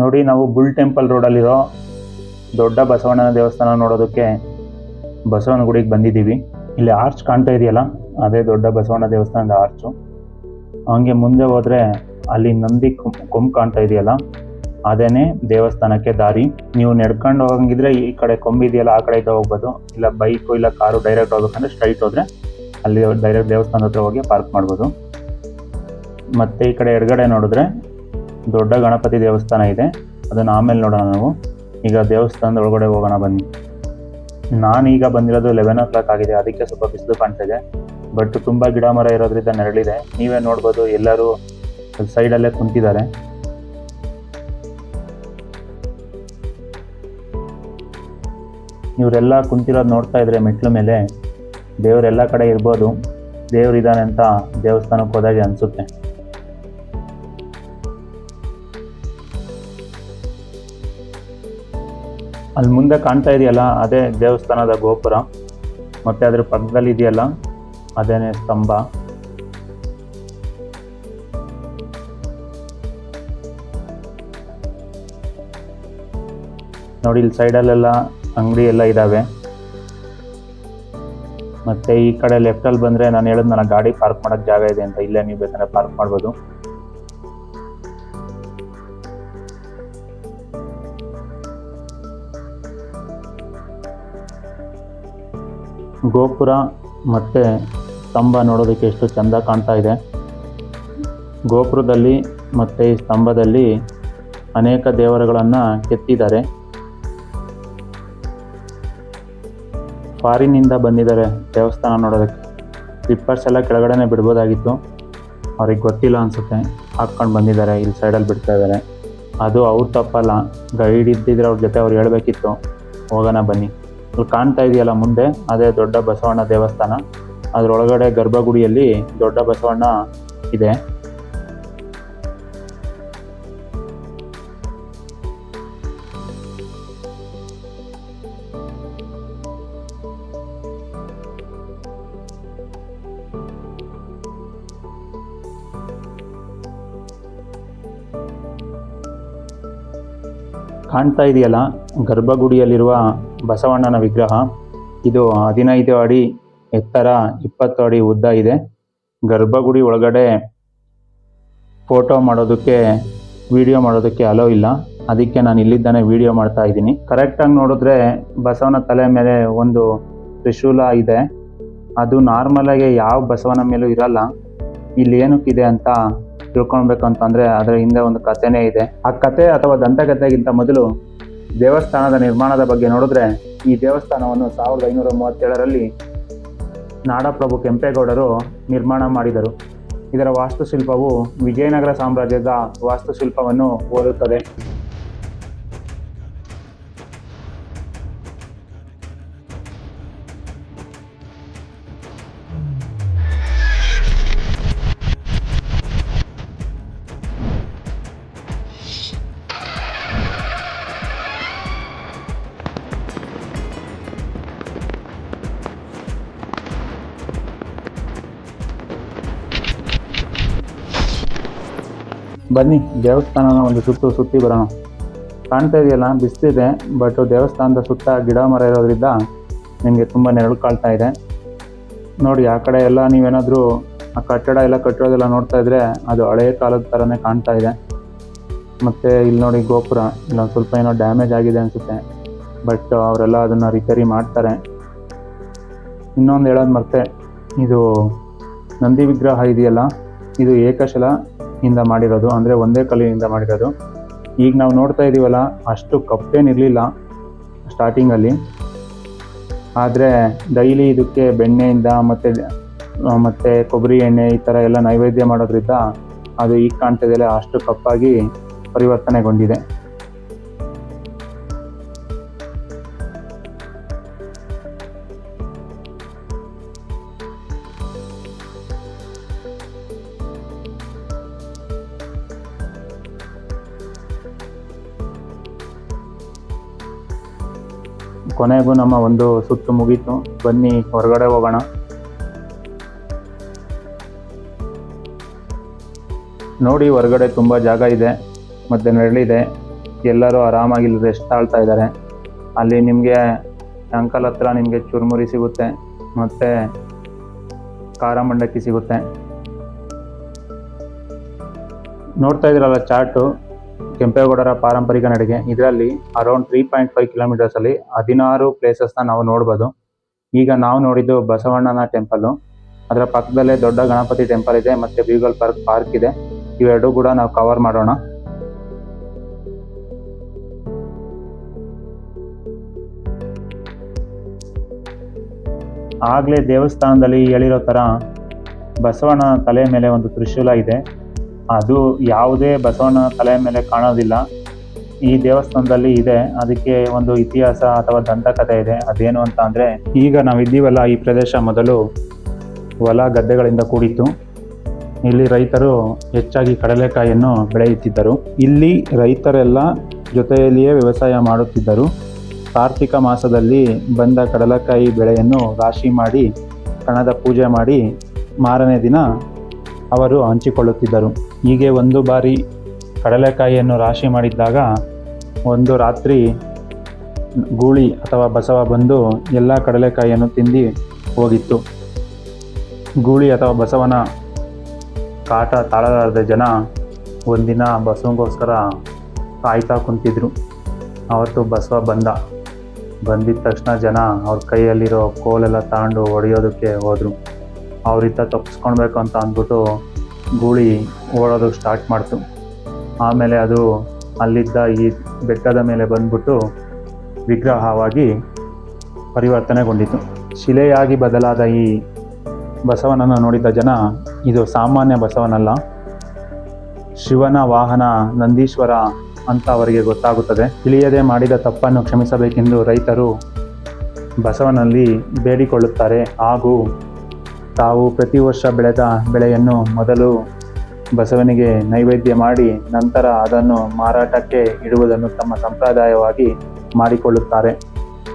ನೋಡಿ, ನಾವು bull temple ರೋಡಲ್ಲಿರೋ ದೊಡ್ಡ ಬಸವಣ್ಣನ ದೇವಸ್ಥಾನ ನೋಡೋದಕ್ಕೆ ಬಸವನ ಗುಡಿಗೆ ಬಂದಿದ್ದೀವಿ. ಇಲ್ಲಿ ಆರ್ಚ್ ಕಾಣ್ತಾ ಇದೆಯಲ್ಲ, ಅದೇ ದೊಡ್ಡ ಬಸವಣ್ಣ ದೇವಸ್ಥಾನದ ಆರ್ಚು. ಹಂಗೆ ಮುಂದೆ ಹೋದರೆ ಅಲ್ಲಿ ನಂದಿ ಕೊಂಬ್ ಕಾಣ್ತಾ ಇದೆಯಲ್ಲ, ಅದೇನೆ ದೇವಸ್ಥಾನಕ್ಕೆ ದಾರಿ. ನೀವು ನಡ್ಕೊಂಡು ಹೋಗಂಗಿದ್ರೆ ಈ ಕಡೆ ಕೊಂಬಿದೆಯಲ್ಲ ಆ ಕಡೆಯಿಂದ ಹೋಗ್ಬೋದು. ಇಲ್ಲ ಬೈಕು, ಇಲ್ಲ ಕಾರು ಡೈರೆಕ್ಟ್ ಹೋಗ್ಬೇಕಂದ್ರೆ ಸ್ಟ್ರೈಟ್ ಹೋದರೆ ಅಲ್ಲಿ ಡೈರೆಕ್ಟ್ ದೇವಸ್ಥಾನದ ಹತ್ರ ಹೋಗಿ ಪಾರ್ಕ್ ಮಾಡ್ಬೋದು. ಮತ್ತು ಈ ಕಡೆ ಎಡಗಡೆ ನೋಡಿದ್ರೆ ದೊಡ್ಡ ಗಣಪತಿ ದೇವಸ್ಥಾನ ಇದೆ. ಅದನ್ನು ಆಮೇಲೆ ನೋಡೋಣ ನಾವು. ಈಗ ದೇವಸ್ಥಾನದ ಒಳಗಡೆ ಹೋಗೋಣ ಬನ್ನಿ. ನಾನು ಈಗ ಬಂದಿರೋದು ಲೆವೆನ್ ಓ ಕ್ಲಾಕ್ ಆಗಿದೆ. ಅದಕ್ಕೆ ಸ್ವಲ್ಪ ಬಿಸಿಲು ಕಾಣ್ತಾ ಇದೆ ಬಟ್ ತುಂಬ ಗಿಡ ಮರ ಇರೋದ್ರಿಂದ ನೆರಳಿದೆ. ನೀವೇ ನೋಡ್ಬೋದು ಎಲ್ಲರೂ ಸೈಡಲ್ಲೇ ಕುಂತಿದ್ದಾರೆ. ಇವರೆಲ್ಲ ಕುಂತಿರೋದು ನೋಡ್ತಾ ಇದ್ರೆ ಮೆಟ್ಲು ಮೇಲೆ ದೇವರೆಲ್ಲ ಕಡೆ ಇರ್ಬೋದು. ದೇವ್ರಿದ್ದಾನೆ ಅಂತ ದೇವಸ್ಥಾನಕ್ಕೆ ಹೋದಾಗೆ ಅನಿಸುತ್ತೆ. ಅಲ್ಲಿ ಮುಂದೆ ಕಾಣ್ತಾ ಇದೆಯಲ್ಲ, ಅದೇ ದೇವಸ್ಥಾನದ ಗೋಪುರ. ಮತ್ತೆ ಅದ್ರ ಪಕ್ಕದಲ್ಲಿ ಇದೆಯಲ್ಲ, ಅದೇನೇ ಸ್ತಂಭ. ನೋಡಿ, ಇಲ್ಲಿ ಸೈಡಲ್ಲೆಲ್ಲ ಅಂಗಡಿ ಎಲ್ಲ ಇದಾವೆ. ಮತ್ತೆ ಈ ಕಡೆ ಲೆಫ್ಟ್ ಅಲ್ಲಿ ಬಂದ್ರೆ ನಾನು ಹೇಳಿದ್, ನನ್ನ ಗಾಡಿ ಪಾರ್ಕ್ ಮಾಡೋಕ್ಕೆ ಜಾಗ ಇದೆ ಅಂತ, ಇಲ್ಲೇ ನೀವು ಬೇಕಂದ್ರೆ ಪಾರ್ಕ್ ಮಾಡ್ಬೋದು. ಗೋಪುರ ಮತ್ತೆ ಸ್ತಂಭ ನೋಡೋದಕ್ಕೆ ಎಷ್ಟು ಚಂದ ಕಾಣ್ತಾ ಇದೆ. ಗೋಪುರದಲ್ಲಿ ಮತ್ತೆ ಈ ಸ್ತಂಭದಲ್ಲಿ ಅನೇಕ ದೇವರುಗಳನ್ನು ಕೆತ್ತಿದ್ದಾರೆ. ಫಾರಿನಿಂದ ಬಂದಿದ್ದಾರೆ ದೇವಸ್ಥಾನ ನೋಡೋದಕ್ಕೆ. ಸ್ಲಿಪ್ಪರ್ಸ್ ಎಲ್ಲ ಕೆಳಗಡೆನೆ ಬಿಡ್ಬೋದಾಗಿತ್ತು. ಅವ್ರಿಗೆ ಗೊತ್ತಿಲ್ಲ ಅನ್ಸುತ್ತೆ. ಹಾಕ್ಕೊಂಡು ಬಂದಿದ್ದಾರೆ, ಇಲ್ಲಿ ಸೈಡಲ್ಲಿ ಬಿಡ್ತಾ ಇದ್ದಾರೆ. ಅದು ಅವ್ರ ತಪ್ಪಲ್ಲ. ಗೈಡ್ ಇದ್ದಿದ್ರೆ ಅವ್ರ ಜೊತೆ ಅವ್ರು ಹೇಳಬೇಕಿತ್ತು. ಹೋಗೋಣ ಬನ್ನಿ. ಅಲ್ಲಿ ಕಾಣ್ತಾ ಇದೆಯಲ್ಲ ಮುಂದೆ, ಅದೇ ದೊಡ್ಡ ಬಸವಣ್ಣ ದೇವಸ್ಥಾನ. ಅದರೊಳಗಡೆ ಗರ್ಭಗುಡಿಯಲ್ಲಿ ದೊಡ್ಡ ಬಸವಣ್ಣ ಇದೆ. ಕಾಣ್ತಾ ಇದೆಯಲ್ಲ, ಗರ್ಭಗುಡಿಯಲ್ಲಿರುವ ಬಸವಣ್ಣನ ವಿಗ್ರಹ. ಇದು ಹದಿನೈದು ಅಡಿ ಎತ್ತರ ಇಪ್ಪತ್ತು ಅಡಿ ಉದ್ದ ಇದೆ. ಗರ್ಭಗುಡಿ ಒಳಗಡೆ ಫೋಟೋ ಮಾಡೋದಕ್ಕೆ, ವಿಡಿಯೋ ಮಾಡೋದಕ್ಕೆ ಅಲೋ ಇಲ್ಲ. ಅದಕ್ಕೆ ನಾನು ಇಲ್ಲಿದ್ದಾನೆ ವಿಡಿಯೋ ಮಾಡ್ತಾ ಇದ್ದೀನಿ. ಕರೆಕ್ಟಾಗಿ ನೋಡಿದ್ರೆ ಬಸವನ ತಲೆ ಮೇಲೆ ಒಂದು ತ್ರಿಶೂಲ ಇದೆ. ಅದು ನಾರ್ಮಲ್ ಆಗಿ ಯಾವ ಬಸವನ ಮೇಲೂ ಇರಲ್ಲ. ಇಲ್ಲಿ ಏನಕ್ಕಿದೆ ಅಂತ ತಿಳ್ಕೊಳ್ಬೇಕು ಅಂತಂದರೆ ಅದರ ಹಿಂದೆ ಒಂದು ಕಥೆನೇ ಇದೆ. ಆ ಕತೆ ಅಥವಾ ದಂತಕಥೆಗಿಂತ ಮೊದಲು ದೇವಸ್ಥಾನದ ನಿರ್ಮಾಣದ ಬಗ್ಗೆ ನೋಡಿದ್ರೆ ಈ ದೇವಸ್ಥಾನವನ್ನು ಸಾವಿರದ ಐನೂರ ಮೂವತ್ತೇಳರಲ್ಲಿ ನಾಡಪ್ರಭು ಕೆಂಪೇಗೌಡರು ನಿರ್ಮಾಣ ಮಾಡಿದರು. ಇದರ ವಾಸ್ತುಶಿಲ್ಪವು ವಿಜಯನಗರ ಸಾಮ್ರಾಜ್ಯದ ವಾಸ್ತುಶಿಲ್ಪವನ್ನು ಹೋಲುತ್ತದೆ. ಬನ್ನಿ, ದೇವಸ್ಥಾನನ ಒಂದು ಸುತ್ತು ಸುತ್ತಿ ಬರೋಣ. ಕಾಣ್ತಾ ಇದೆಯಲ್ಲ, ಬಿಸಿಲಿದೆ ಬಟ್ ದೇವಸ್ಥಾನದ ಸುತ್ತ ಗಿಡ ಮರ ಇರೋದ್ರಿಂದ ನಿಮಗೆ ತುಂಬ ನೆರಳು ಕಾಳ್ತಾ ಇದೆ. ನೋಡಿ, ಆ ಕಡೆ ಎಲ್ಲ ನೀವೇನಾದರೂ ಆ ಕಟ್ಟಡ ಎಲ್ಲ ಕಟ್ಟಿರೋದೆಲ್ಲ ನೋಡ್ತಾ ಇದ್ರೆ ಅದು ಹಳೆಯ ಕಾಲದ ಥರನೇ ಕಾಣ್ತಾ ಇದೆ. ಮತ್ತು ಇಲ್ಲಿ ನೋಡಿ ಗೋಪುರ ಇಲ್ಲೊಂದು ಸ್ವಲ್ಪ ಏನೋ ಡ್ಯಾಮೇಜ್ ಆಗಿದೆ ಅನಿಸುತ್ತೆ ಬಟ್ ಅವರೆಲ್ಲ ಅದನ್ನು ರಿಪೇರಿ ಮಾಡ್ತಾರೆ. ಇನ್ನೊಂದು ಹೇಳೋದು ಮತ್ತೆ ಇದು ನಂದಿ ವಿಗ್ರಹ ಇದೆಯಲ್ಲ, ಇದು ಏಕಶಿಲ. ಇಂದ ಮಾಡಿರೋದು, ಅಂದರೆ ಒಂದೇ ಕಲ್ಲಿನಿಂದ ಮಾಡಿರೋದು. ಈಗ ನಾವು ನೋಡ್ತಾ ಇದ್ದೀವಲ್ಲ ಅಷ್ಟು ಕಪ್ಪೇನಿರಲಿಲ್ಲ ಸ್ಟಾರ್ಟಿಂಗಲ್ಲಿ ಆದರೆ ಡೈಲಿ ಇದಕ್ಕೆ ಬೆಣ್ಣೆಯಿಂದ ಮತ್ತು ಮತ್ತು ಕೊಬ್ಬರಿ ಎಣ್ಣೆ ಈ ಥರ ಎಲ್ಲ ನೈವೇದ್ಯ ಮಾಡೋದ್ರಿಂದ ಅದು ಈಗ ಕಾಣ್ತಿದೆಯಲ್ಲ ಅಷ್ಟು ಕಪ್ಪಾಗಿ ಪರಿವರ್ತನೆಗೊಂಡಿದೆ. ಕೊನೆಗೂ ನಮ್ಮ ಒಂದು ಸುತ್ತು ಮುಗೀತು. ಬನ್ನಿ, ಹೊರಗಡೆ ಹೋಗೋಣ. ನೋಡಿ, ಹೊರಗಡೆ ತುಂಬ ಜಾಗ ಇದೆ. ಮತ್ತು ನೆರಳಿದೆ ಎಲ್ಲರೂ ಆರಾಮಾಗಿ ರೆಸ್ಟ್ ತಾಳ್ತಾ ಇದ್ದಾರೆ. ಅಲ್ಲಿ ನಿಮಗೆ ಅಂಕಲ್ ಹತ್ರ ನಿಮಗೆ ಚುರುಮುರಿ ಸಿಗುತ್ತೆ. ಮತ್ತು ಖಾರ ಮಂಡಕ್ಕಿ ಸಿಗುತ್ತೆ. ನೋಡ್ತಾ ಇದ್ರಲ್ಲ ಚಾರ್ಟು ಕೆಂಪೇಗೌಡರ ಪಾರಂಪರಿಕ ನಡಿಗೆ. ಇದರಲ್ಲಿ ಅರೌಂಡ್ ತ್ರೀ ಪಾಯಿಂಟ್ ಫೈವ್ ಕಿಲೋಮೀಟರ್ಸಲ್ಲಿ ಹದಿನಾರು ಪ್ಲೇಸಸ್ನ ನಾವು ನೋಡ್ಬೋದು. ಈಗ ನಾವು ನೋಡಿದ್ದು ಬಸವಣ್ಣನ ಟೆಂಪಲ್ಲು ಅದರ ಪಕ್ಕದಲ್ಲೇ ದೊಡ್ಡ ಗಣಪತಿ ಟೆಂಪಲ್ ಇದೆ ಮತ್ತು ಬ್ಯೂಗಲ್ ಪಾರ್ಕ್ ಪಾರ್ಕ್ ಇದೆ. ಇವೆರಡೂ ಕೂಡ ನಾವು ಕವರ್ ಮಾಡೋಣ. ಆಗಲೇ ದೇವಸ್ಥಾನದಲ್ಲಿ ಹೇಳಿರೋ ಥರ ಬಸವಣ್ಣ ತಲೆ ಮೇಲೆ ಒಂದು ತ್ರಿಶೂಲ ಇದೆ. ಅದು ಯಾವುದೇ ಬಸವಣ್ಣ ತಲೆಯ ಮೇಲೆ ಕಾಣೋದಿಲ್ಲ. ಈ ದೇವಸ್ಥಾನದಲ್ಲಿ ಇದೆ. ಅದಕ್ಕೆ ಒಂದು ಇತಿಹಾಸ ಅಥವಾ ದಂತಕಥೆ ಇದೆ. ಅದೇನು ಅಂತ ಅಂದರೆ, ಈಗ ನಾವಿದ್ದೀವಲ್ಲ ಈ ಪ್ರದೇಶ ಮೊದಲು ಹೊಲ ಗದ್ದೆಗಳಿಂದ ಕೂಡಿತ್ತು. ಇಲ್ಲಿ ರೈತರು ಹೆಚ್ಚಾಗಿ ಕಡಲೆಕಾಯಿಯನ್ನು ಬೆಳೆಯುತ್ತಿದ್ದರು. ಇಲ್ಲಿ ರೈತರೆಲ್ಲ ಜೊತೆಯಲ್ಲಿಯೇ ವ್ಯವಸಾಯ ಮಾಡುತ್ತಿದ್ದರು. ಕಾರ್ತಿಕ ಮಾಸದಲ್ಲಿ ಬಂದ ಕಡಲೆಕಾಯಿ ಬೆಳೆಯನ್ನು ರಾಶಿ ಮಾಡಿ, ಕಣದ ಪೂಜೆ ಮಾಡಿ ಮಾರನೇ ದಿನ ಅವರು ಹಂಚಿಕೊಳ್ಳುತ್ತಿದ್ದರು. ಹೀಗೆ ಒಂದು ಬಾರಿ ಕಡಲೆಕಾಯಿಯನ್ನು ರಾಶಿ ಮಾಡಿದ್ದಾಗ ಒಂದು ರಾತ್ರಿ ಗೂಳಿ ಅಥವಾ ಬಸವ ಬಂದು ಎಲ್ಲ ಕಡಲೆಕಾಯಿಯನ್ನು ತಿಂದು ಹೋಗಿತ್ತು. ಗೂಳಿ ಅಥವಾ ಬಸವನ ಕಾಟ ತಾಳಲಾರದ ಜನ ಒಂದಿನ ಬಸವನಿಗೋಸ್ಕರ ಕಾಯ್ತಾ ಕುಂತಿದ್ರು. ಅವತ್ತು ಬಸವ ಬಂದ. ಬಂದಿದ್ದ ತಕ್ಷಣ ಜನ ಅವ್ರ ಕೈಯಲ್ಲಿರೋ ಕೋಲೆಲ್ಲ ತಗೊಂಡು ಹೊಡೆಯೋದಕ್ಕೆ ಹೋದರು. ಅವರಿಂದ ತಪ್ಪಿಸ್ಕೊಳ್ಬೇಕು ಅಂತ ಅಂದ್ಬಿಟ್ಟು ಗೂಳಿ ಓಡೋದಕ್ಕೆ ಸ್ಟಾರ್ಟ್ ಮಾಡ್ತು. ಆಮೇಲೆ ಅದು ಅಲ್ಲಿದ್ದ ಈ ಬೆಟ್ಟದ ಮೇಲೆ ಬಂದ್ಬಿಟ್ಟು ವಿಗ್ರಹವಾಗಿ ಪರಿವರ್ತನೆಗೊಂಡಿತು. ಶಿಲೆಯಾಗಿ ಬದಲಾದ ಈ ಬಸವನನ್ನು ನೋಡಿದ ಜನ, ಇದು ಸಾಮಾನ್ಯ ಬಸವನಲ್ಲ, ಶಿವನ ವಾಹನ ನಂದೀಶ್ವರ ಅಂತ ಅವರಿಗೆ ಗೊತ್ತಾಗುತ್ತದೆ. ತಿಳಿಯದೆ ಮಾಡಿದ ತಪ್ಪನ್ನು ಕ್ಷಮಿಸಬೇಕೆಂದು ರೈತರು ಬಸವನಲ್ಲಿ ಬೇಡಿಕೊಳ್ಳುತ್ತಾರೆ. ಹಾಗೂ ತಾವು ಪ್ರತಿ ವರ್ಷ ಬೆಳೆದ ಬೆಳೆಯನ್ನು ಮೊದಲು ಬಸವನಿಗೆ ನೈವೇದ್ಯ ಮಾಡಿ ನಂತರ ಅದನ್ನು ಮಾರಾಟಕ್ಕೆ ಇಡುವುದನ್ನು ತಮ್ಮ ಸಂಪ್ರದಾಯವಾಗಿ ಮಾಡಿಕೊಳ್ಳುತ್ತಾರೆ.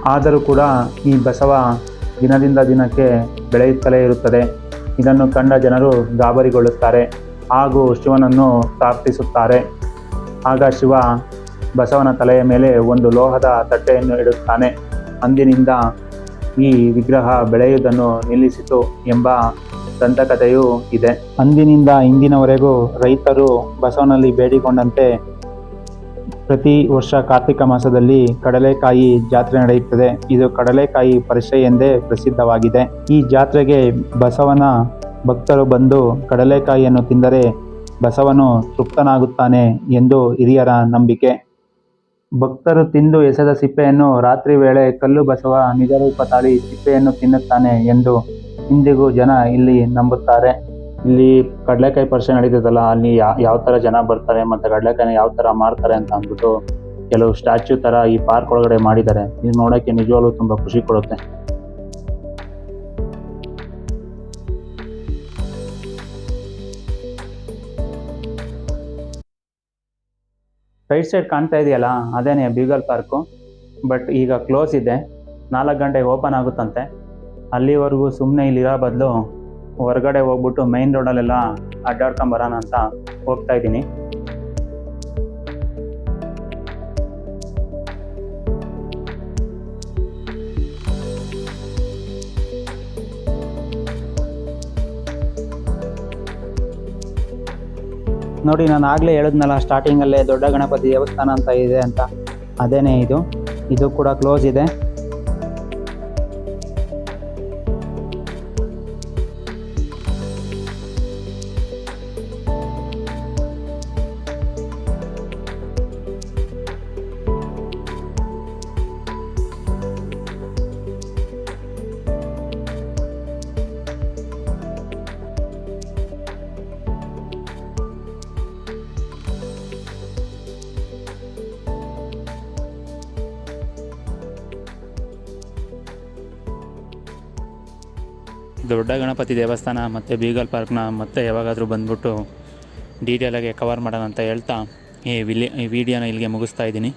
ಆದರೂ ಕೂಡ ಈ ಬಸವ ದಿನದಿಂದ ದಿನಕ್ಕೆ ಬೆಳೆಯುತ್ತಲೇ ಇರುತ್ತದೆ. ಇದನ್ನು ಕಂಡ ಜನರು ಗಾಬರಿಗೊಳ್ಳುತ್ತಾರೆ. ಹಾಗೂ ಶಿವನನ್ನು ಪ್ರಾರ್ಥಿಸುತ್ತಾರೆ. ಆಗ ಶಿವ ಬಸವನ ತಲೆಯ ಮೇಲೆ ಒಂದು ಲೋಹದ ತಟ್ಟೆಯನ್ನು ಇಡುತ್ತಾನೆ. ಅಂದಿನಿಂದ ಈ ವಿಗ್ರಹ ಬೆಳೆಯುವುದನ್ನು ನಿಲ್ಲಿಸಿತು ಎಂಬ ದಂತಕಥೆಯೂ ಇದೆ. ಅಂದಿನಿಂದ ಇಂದಿನವರೆಗೂ ರೈತರು ಬಸವನಲ್ಲಿ ಬೇಡಿಕೊಂಡಂತೆ ಪ್ರತಿ ವರ್ಷ ಕಾರ್ತಿಕ ಮಾಸದಲ್ಲಿ ಕಡಲೆಕಾಯಿ ಜಾತ್ರೆ ನಡೆಯುತ್ತದೆ. ಇದು ಕಡಲೆಕಾಯಿ ಪರಿಷೆ ಎಂದೇ ಪ್ರಸಿದ್ಧವಾಗಿದೆ. ಈ ಜಾತ್ರೆಗೆ ಬಸವನ ಭಕ್ತರು ಬಂದು ಕಡಲೆಕಾಯಿಯನ್ನು ತಿಂದರೆ ಬಸವನು ತೃಪ್ತನಾಗುತ್ತಾನೆ ಎಂದು ಹಿರಿಯರ ನಂಬಿಕೆ. ಭಕ್ತರು ತಿಂದು ಎಸೆದ ಸಿಪ್ಪೆಯನ್ನು ರಾತ್ರಿ ವೇಳೆ ಕಲ್ಲು ಬಸವ ನಿಜರೂಪ ತಾಳಿ ಸಿಪ್ಪೆಯನ್ನು ತಿನ್ನುತ್ತಾನೆ ಎಂದು ಇಂದಿಗೂ ಜನ ಇಲ್ಲಿ ನಂಬುತ್ತಾರೆ. ಇಲ್ಲಿ ಕಡಲೆಕಾಯಿ ಪರಿಷೆ ನಡೀತದಲ್ಲ, ಅಲ್ಲಿ ಯಾವ ಥರ ಜನ ಬರ್ತಾರೆ ಮತ್ತು ಕಡಲೆಕಾಯಿನ ಯಾವ ಥರ ಮಾಡ್ತಾರೆ ಅಂತ ಅಂದ್ಬಿಟ್ಟು ಕೆಲವು ಸ್ಟ್ಯಾಚ್ಯೂ ಥರ ಈ ಪಾರ್ಕ್ ಒಳಗಡೆ ಮಾಡಿದ್ದಾರೆ. ಇದು ನೋಡೋಕ್ಕೆ ನಿಜವಾಗ್ಲೂ ತುಂಬ ಖುಷಿ ಕೊಡುತ್ತೆ. ರೈಟ್ ಸೈಡ್ ಕಾಣ್ತಾ ಇದೆಯಲ್ಲ, ಅದೇನೇ ಬ್ಯೂಗಲ್ ಪಾರ್ಕು ಬಟ್ ಈಗ ಕ್ಲೋಸ್ ಇದೆ. ನಾಲ್ಕು ಗಂಟೆಗೆ ಓಪನ್ ಆಗುತ್ತಂತೆ. ಅಲ್ಲಿವರೆಗೂ ಸುಮ್ಮನೆ ಇಲ್ಲಿರೋ ಬದಲು ಹೊರಗಡೆ ಹೋಗ್ಬಿಟ್ಟು ಮೈನ್ ರೋಡಲ್ಲೆಲ್ಲ ಅಡ್ಡಾಡ್ಕೊಂಬರೋಣ ಅಂತ ಹೋಗ್ತಾ ಇದ್ದೀನಿ. ನೋಡಿ, ನಾನು ಆಗಲೇ ಹೇಳಿದ್ನಲ್ಲ ಸ್ಟಾರ್ಟಿಂಗಲ್ಲೇ ದೊಡ್ಡ ಗಣಪತಿ ದೇವಸ್ಥಾನ ಅಂತ ಇದೆ ಅಂತ. ಅದೇನೇ ಇದು? ಇದು ಕೂಡ ಕ್ಲೋಸ್ ಇದೆ. ದೊಡ್ಡ ಗಣಪತಿ ದೇವಸ್ಥಾನ ಮತ್ತು ಬೀಗಲ್ ಪಾರ್ಕ್ನ ಮತ್ತೆ ಯಾವಾಗಾದರೂ ಬಂದ್ಬಿಟ್ಟು ಡೀಟೇಲಾಗಿ ಕವರ್ ಮಾಡೋಣ ಅಂತ ಹೇಳ್ತಾ ಈ ವಿಲಿ ಈ ವಿಡಿಯೋನ ಇಲ್ಲಿಗೆ ಮುಗಿಸ್ತಾ ಇದ್ದೀನಿ.